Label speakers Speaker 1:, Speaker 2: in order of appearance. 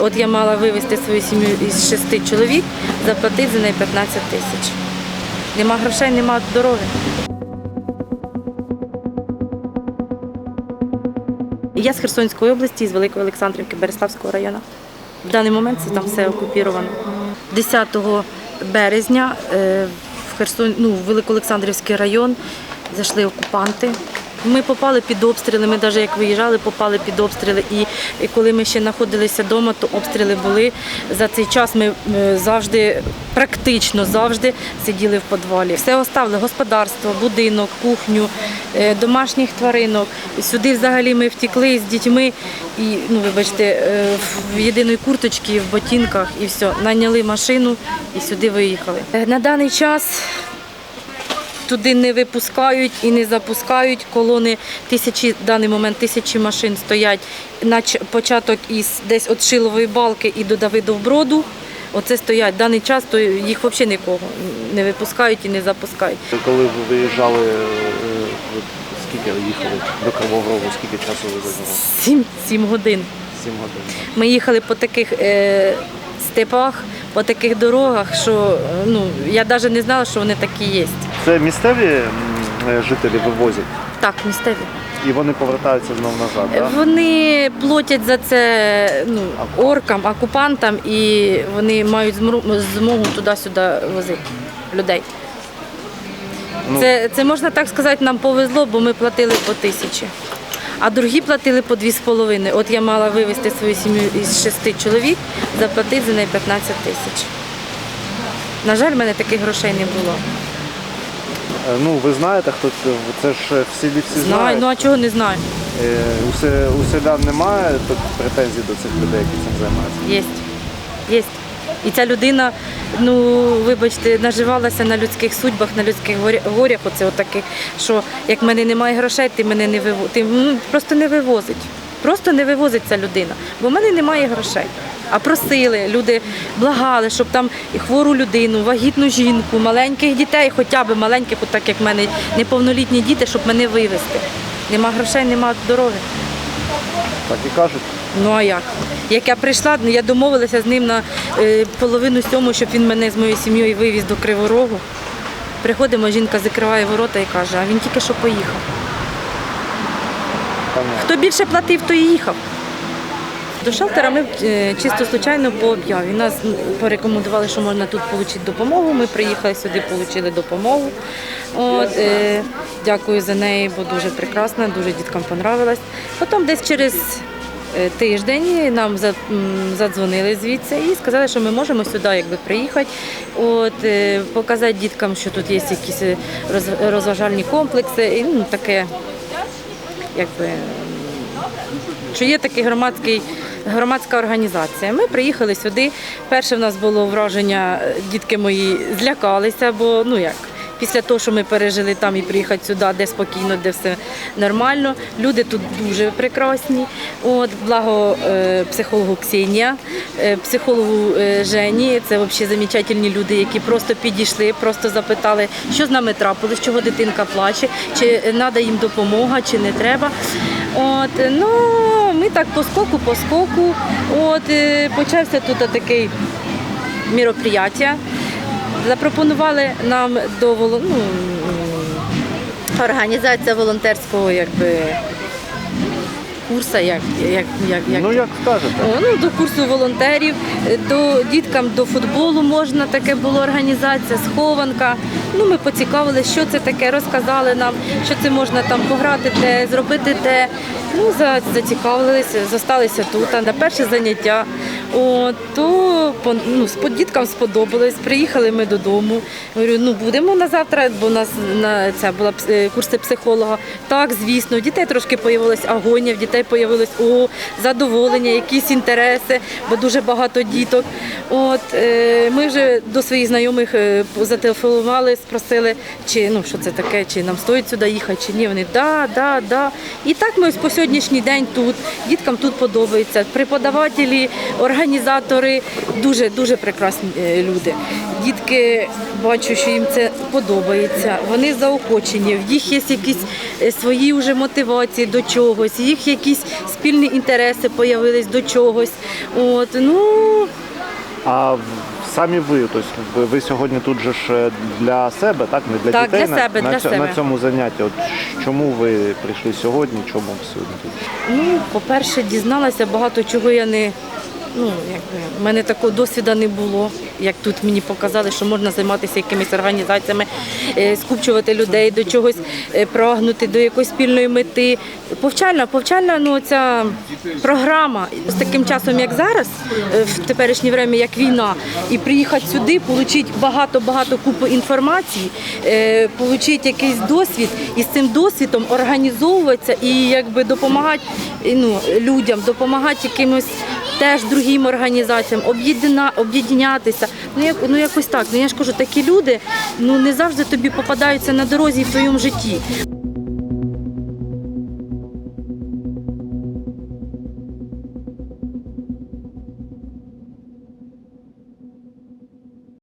Speaker 1: От я мала вивезти свою сім'ю із шести чоловік, заплатити за неї 15 тисяч. Нема грошей, нема дороги. Я з Херсонської області, з Великої Олександрівки, Береславського району. В даний момент це там все окупіровано. 10 березня е, в Херсон, ну, в Великоолександрівський район зайшли окупанти. Ми попали під обстріли. Ми навіть як виїжджали, попали під обстріли. І, коли ми ще знаходилися вдома, то обстріли були. За цей час ми е, завжди, практично завжди сиділи в підвалі. Все оставили господарство, будинок, кухню, е, домашніх тваринок. Сюди взагалі ми втекли з дітьми і, ну вибачте, е, в єдиної курточці, в ботинках і все. Найняли машину і сюди виїхали. На даний час туди не випускають і не запускають колони. Тисячі в даний момент тисячі машин стоять на початок із десь від Шилової балки і до Давидовброду. Оце стоять. В даний час то їх взагалі нікого не випускають і не запускають.
Speaker 2: Коли ви виїжджали, е, скільки їхали до Кривого Рогу, скільки часу ви зайняло?
Speaker 1: Сім, сім годин.
Speaker 2: Сім годин.
Speaker 1: Ми їхали по таких е, степах, по таких дорогах, що ну, я навіть не знала, що вони такі є.
Speaker 2: Це місцеві м, е, жителі вивозять,
Speaker 1: Так, місцеві.
Speaker 2: і вони повертаються знов назад, так?
Speaker 1: Вони платять за це ну, оркам, окупантам, і вони мають змру- змогу туди-сюди возити людей.
Speaker 2: Ну.
Speaker 1: Це, це можна так сказати, нам повезло, бо ми платили по тисячі. А другі платили по дві з половиною. От я мала вивезти свою сім'ю із шести чоловік, заплатити за неї 15 тисяч. На жаль, в мене таких грошей не було.
Speaker 2: Е, Ну, ви знаєте, хто це, це ж в селі всі
Speaker 1: Знаю,
Speaker 2: знають.
Speaker 1: ну а чого не знаю?
Speaker 2: Е, У, се- у селян немає тут претензій до цих людей, які цим займаються.
Speaker 1: Єсть. Єсть. І ця людина, ну вибачте, наживалася на людських судьбах, на людських горя- горях. Оце отаких, що як в мене немає грошей, ти мене не виво... ти ну, просто не вивозить. Просто не вивозить ця людина, бо в мене немає грошей. А просили, люди благали, щоб там і хвору людину, вагітну жінку, маленьких дітей, хоча б маленьких, от так як в мене неповнолітні діти, щоб мене вивезти. Нема грошей, нема дороги.
Speaker 2: Так і кажуть.
Speaker 1: Ну а як? Як я прийшла, ну, я домовилася з ним на е, половину сьому, щоб він мене з моєю сім'єю вивіз до Криворогу. Приходимо, жінка закриває ворота і каже, а він тільки що поїхав. Хто більше платив, той і їхав. До шелтера ми е, чисто случайно по об'яві. Нас порекомендували, що можна тут отримати допомогу. Ми приїхали сюди, отримали допомогу. От, е, дякую за неї, бо дуже прекрасна, дуже діткам понравилась. Потім десь через е, тиждень нам задзвонили звідси і сказали, що ми можемо сюди якби, приїхати, от, е, показати діткам, що тут є якісь е, розважальні комплекси. І, ну, таке, якби, що є такий громадський. Громадська організація. Ми приїхали сюди. Перше в нас було враження, е, дітки мої злякалися, бо ну як. Після того, що ми пережили там і приїхати сюди, де спокійно, де все нормально. Люди тут дуже прекрасні. От, благо е, психологу Ксенія, е, психологу е, Жені. Це взагалі замечательні люди, які просто підійшли, просто запитали, що з нами трапилось, чого дитинка плаче, чи треба їм допомога, чи не треба. От, ну, ми так по скоку, по скоку. От, е, почався тут такий мероприятие. Запропонували нам до ну, організація волонтерського якби, курсу, як, як, як, як
Speaker 2: Ну як скажете.
Speaker 1: о, ну, до курсу волонтерів, до діткам до футболу можна, таке була організація, схованка. Ну, ми поцікавилися, що це таке, розказали нам, що це можна там пограти, те, зробити те. Ну, зацікавилися, зосталися тут. На перше заняття. О, то ну, діткам сподобалось. Приїхали ми додому. Говорю, ну будемо на завтра, бо у нас на це була е, курси психолога. Так, звісно, в дітей трошки появилась агонія, в дітей появилось о, задоволення, якісь інтереси, бо дуже багато діток. От е, ми вже до своїх знайомих е, зателефонували, спросили, чи ну що це таке, чи нам стоїть сюди їхати, чи ні. Вони да, да, да. І так ми ось по сьогоднішній день тут. Діткам тут подобається. Преподавателі, організації. Організатори дуже дуже прекрасні е, люди. Дітки бачу, що їм це подобається. Вони заохочені, в їх є якісь е, свої вже мотивації до чогось, їх якісь спільні інтереси появились до чогось. От ну
Speaker 3: А самі ви, тобто ви, сьогодні тут же ж е, для себе, так? Не для
Speaker 1: Так,
Speaker 3: дітей
Speaker 1: для себе,
Speaker 3: на,
Speaker 1: для себе.
Speaker 3: на цьому занятті. От чому ви прийшли сьогодні? Чому сьогодні?
Speaker 1: Ну, по-перше, дізналася багато чого я не. Ну, якби, в мене такого досвіду не було, як тут мені показали, що можна займатися якимись організаціями, е, скупчувати людей до чогось, е, прагнути до якоїсь спільної мети. Повчальна, повчальна ну, ця програма з таким часом, як зараз, е, в теперішнє время, як війна, і приїхати сюди, отримати багато-багато купу інформації, отримати якийсь досвід і з цим досвідом організовуватися і якби допомагати ну, людям, допомагати якимось теж другим організаціям, об'єдна- об'єднятися. Ну, як, ну якось так. Ну я ж кажу, такі люди ну не завжди тобі попадаються на дорозі в твоєму житті.